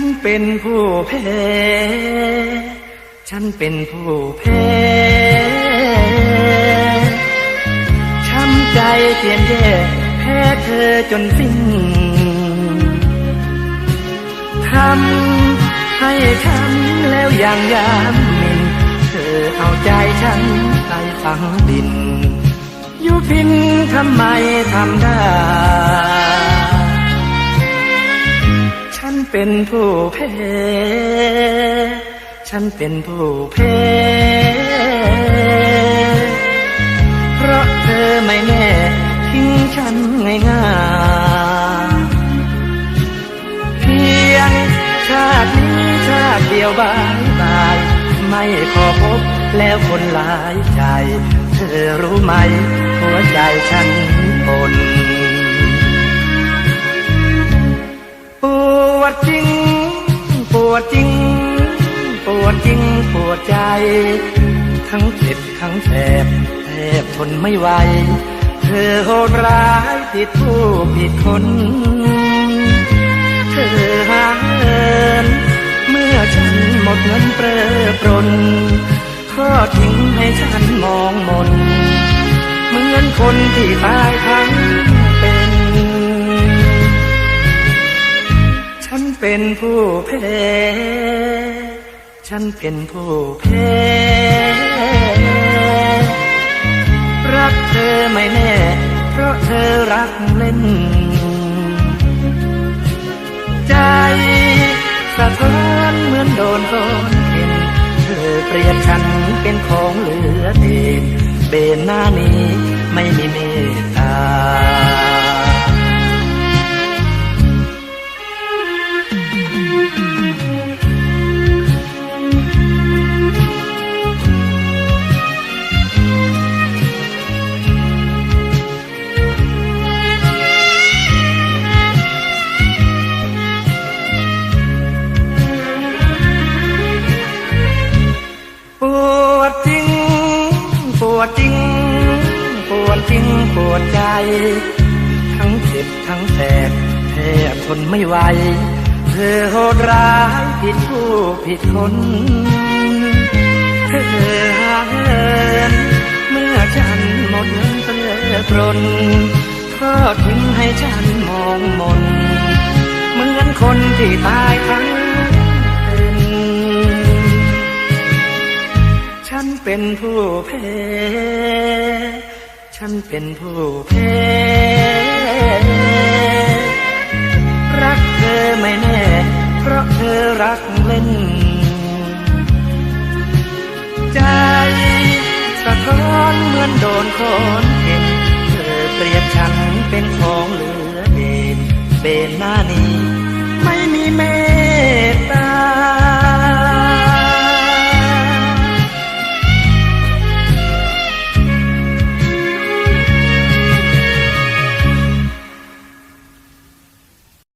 นเป็นผู้แพ้ ฉันเป็นผู้แพ้ ช้ำใจเทียนแย่แพ้เธอจนสิ้น ทำให้ฉันแล้วอย่างยามมิน เธอเอาใจฉันไปฝังดิน อยู่พินทำไมทำได้ นเป็นผู้แพ้ ฉันเป็นผู้แพ้ เพราะเธอไม่แน่ทิ้งฉันง่ายๆเพียงชาตินี้ชาติเดียวบายบาย ไม่ขอพบแล้วคนหลายใจ เธอรู้ไหม หัวใจฉันปน ดจริง ปวดจริง ปวดจริง ปวดใจ ทั้งเจ็บทั้งแสบแทบทนไม่ไหว เธอโหดร้ายผิดผู้ผิดคน เธอหาเงินเมื่อฉันหมดเงินเปรอปรนทอดทิ้งให้ฉันมองมน เหมือนคนที่ตายทั้ง เป็นผู้แพ้ฉันเป็นผู้แพ้รักเธอไม่แน่ เพราะเธอรักเล่น ใจสะท้อนเหมือนโดนก้อนเห็นเธอเปรียบฉันเป็นของเหลือเดชเบนหน้านี้ไม่มีเมตตา งปวดใจ ทั้งเจ็บทั้งแสบแทบทนไม่ไหว เธอโหดร้ายผิดผู้ผิดคนเธอหาเงินเมื่อฉันหมดเงินเปลือปรนทอทิ้งให้ฉันมองมนเหมือนคนที่ตายทั้งเป็นฉันเป็นผู้แพ้ ฉันเป็นผู้แพ้รักเธอไม่แน่ เพราะเธอรักเล่น ใจสะท้อนเหมือนโดนคนเห็นเธอเปรียบฉันเป็นของเหลือเดนเบนหน้านี้